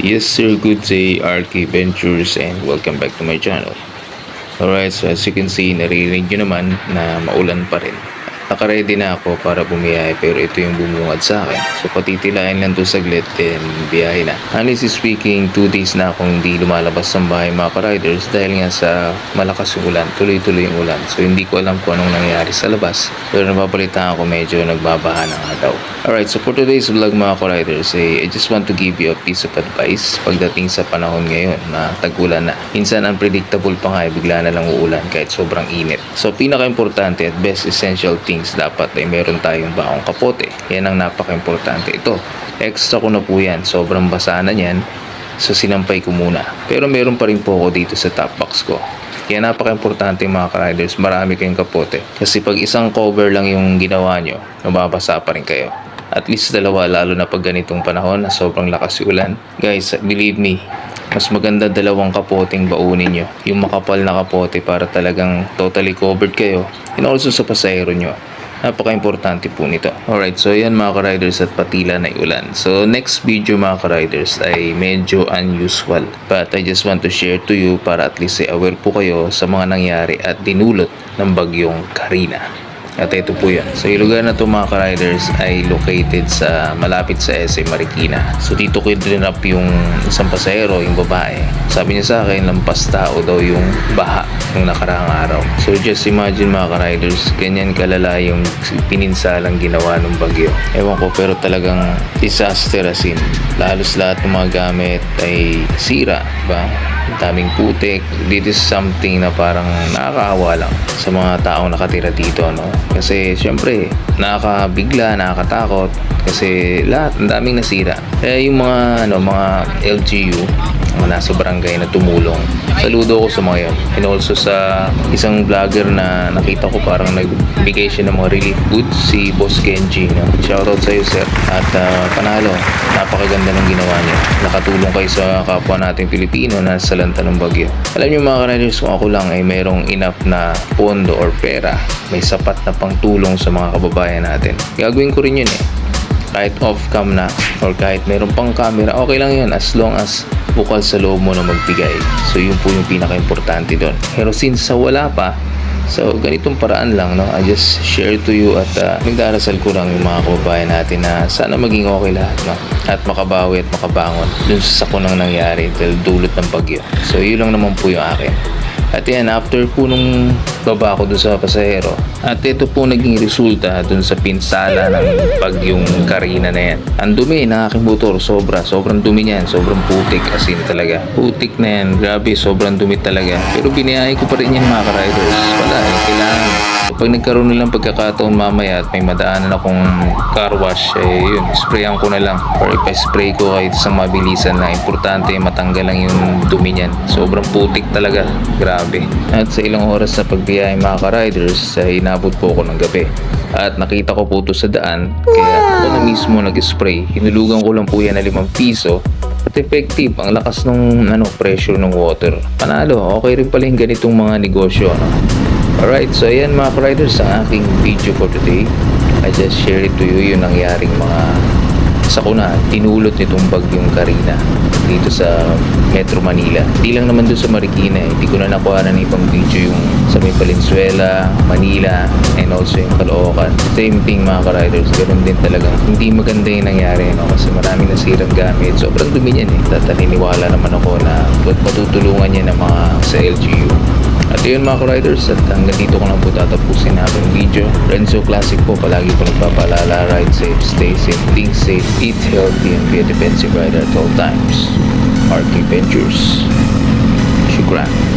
Yes sir, good day RK Ventures and welcome back to my channel. Alright, so as you can see, naririnig nyo naman na maulan pa rin. Nakaready na ako para bumiyahe pero ito yung bumungad sa akin. So patitilain lang to saglit then biyahe na. Honestly speaking, 2 days na akong hindi lumalabas ng bahay mga ka-riders dahil nga sa malakas yung ulan, tuloy-tuloy yung ulan. So hindi ko alam kung anong nangyari sa labas pero napapalitan ako medyo nagbabaha na nga daw. Alright, so for today's vlog mga ka-riders, eh, I just want to give you a piece of advice pagdating sa panahon ngayon na tag-ulan na. Minsan unpredictable pa nga, eh, bigla na lang uulan kahit sobrang init. So pinaka-importante at best essential things dapat ay meron tayong baong kapote. Yan ang napaka-importante. Ito, extra ko na po yan. Sobrang basa na yan. So sinampay ko muna. Pero meron pa rin po ako dito sa top box ko. Kaya napaka-importante mga ka-riders, marami kayong kapote. Kasi pag isang cover lang yung ginawa nyo, mababasa pa rin kayo. At least dalawa, lalo na pag ganitong panahon na sobrang lakas yung ulan. Guys, believe me, mas maganda dalawang kapoteng baunin nyo. Yung makapal na kapote para talagang totally covered kayo. And also sa pasahero nyo. Napaka-importante po nito. Alright, so yan mga ka-riders at patila na ulan. So next video mga ka-riders ay medyo unusual. But I just want to share to you para at least ay aware po kayo sa mga nangyari at dinulot ng bagyong Karina. At ito po yun. So yung lugar na to mga ka-riders ay located sa malapit sa SM Marikina. So dito ko dinrap yung isang pasahero, yung babae. Sabi niya sa akin, lampas tao daw yung baha nung nakarang araw. So just imagine mga ka-riders, ganyan kalala yung pininsalang ginawa ng bagyo. Ewan ko pero talagang disaster as in. Lalos lahat ng mga gamit ay sira, ba? Daming putik. This is something na parang nakakaawa lang sa mga taong nakatira dito, no? Kasi syempre, nakakabigla, nakakatakot kasi lahat, ang daming nasira. Kaya yung mga, ano, mga LGU, mga nasa barangay na tumulong. Saludo ko sa mga yun. And also sa isang vlogger na nakita ko parang nagbigay siya ng mga relief goods, si Boss Kenji. No? Shoutout sa sir. At ah, panalo, napakaganda ng ginawa niya. Nakatulong kayo sa kapwa nating Pilipino na sa lanta ng bagyo. Alam niyo mga kanaders, kung ako lang ay mayroong enough na pondo or pera, may sapat na pangtulong sa mga kababayan natin. Gagawin ko rin yun eh kahit off cam na or kahit meron pang camera, okay lang yun as long as bukal sa loob mo na magbigay. So yun po yung pinaka-importante doon. Pero since sa wala pa, so ganitong paraan lang, no? I just share to you at uh, nagdarasal ko lang yung mga kababayan natin na sana maging okay lahat, no? At makabawi at makabangon dun sa sakunang nangyari dahil dulot ng bagyo. So yun lang naman po yung akin. At yan, after po nung baba ko dun sa pasahero, at ito po naging resulta dun sa pinsala ng bagyong Karina na yan. Ang dumi ng aking motor, sobra, sobrang dumi niyan, sobrang putik as in talaga. Putik na yan, grabe, sobrang dumi talaga. Pero biniyahe ko pa rin yan mga ka-riders. Wala eh, kailangan. Pag nagkaroon nilang pagkakataon mamaya at may madaanan akong car wash, eh yun, sprayan ko na lang. Or ipa-spray ko kahit sa mabilisan na importante matanggal lang yung dumi niyan. Sobrang putik talaga, grabe. At sa ilang oras na pagbiyahe mga ka-riders, ay inabot po ako ng gabi. At nakita ko po ito sa daan, kaya ako na mismo nag-spray. Hinulugan ko lang po yan na 5 piso at effective ang lakas ng ano pressure ng water. Panalo, okay rin pala yung ganitong mga negosyo. Ano? Alright, so ayan mga riders ang aking video for today. I just share it to you yung nangyaring mga sakuna, tinulot nitong bagyong Karina dito sa Metro Manila. Hindi lang naman doon sa Marikina eh. Ko na nakuha ng ibang video yung sa may Valenzuela, Manila, and also yung Caloocan. Same thing mga ka-riders. Ganun din talagang hindi maganda yung nangyari no? kasi maraming nasirang gamit. Sobrang dumi niyan eh. At naniniwala naman ako na matutulungan niya ng mga sa LGU. At yun mga ka-riders, at hanggang dito ko lang po tatapusin aking video. Renzo Classic po, palagi po nagpapalala, ride safe, stay safe, think safe, eat healthy, and be a defensive rider at all times. RK Ventures. Shukran.